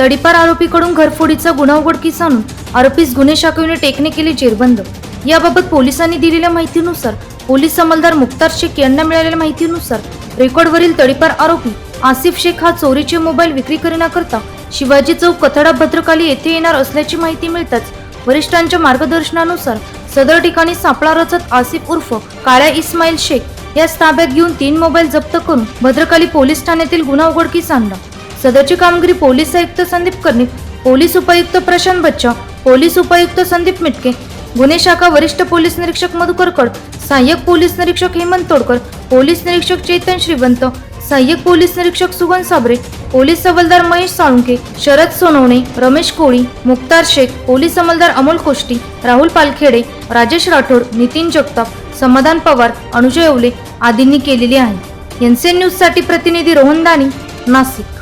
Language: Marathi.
तडीपार आरोपीकडून घरफोडीचा गुन्हा उघडकीस आणून आरोपीस गुन्हे शाखेने टेकणे केले जेरबंद. याबाबत पोलिसांनी दिलेल्या माहितीनुसार पोलीस अंमलदार मुक्तार शेख यांना मिळालेल्या माहितीनुसार रेकॉर्डवरील तडीपार आरोपी आसिफ शेख हा चोरीचे मोबाईल विक्री करण्याकरता शिवाजी चौक कथडा भद्रकाली येथे येणार असल्याची माहिती मिळताच वरिष्ठांच्या मार्गदर्शनानुसार सदर ठिकाणी सापळा रचत आसिफ उर्फ काळ्या इस्माईल शेख यास ताब्यात घेऊन तीन मोबाईल जप्त करून भद्रकाली पोलीस ठाण्यातील गुन्हा उघडकीस आणला. सदरची कामगिरी पोलीस आयुक्त संदीप कर्णिक पोलीस उपायुक्त प्रशांत बच्चा पोलीस उपायुक्त संदीप मिटके गुन्हे शाखा वरिष्ठ पोलीस निरीक्षक मधुकरकड सहाय्यक पोलीस निरीक्षक हेमंत तोडकर पोलीस निरीक्षक चेतन श्रीवंत सहाय्यक पोलीस निरीक्षक सुगन साबरे पोलीस हवालदार महेश साळुंके शरद सोनवणे रमेश कोळी मुक्तार शेख पोलीस अंमलदार अमोल कोष्टी राहुल पालखेडे राजेश राठोड नितीन जगताप समाधान पवार अनुजय ओले आदींनी केलेली आहे. एनसीएन न्यूजसाठी प्रतिनिधी रोहन दानी नाशिक.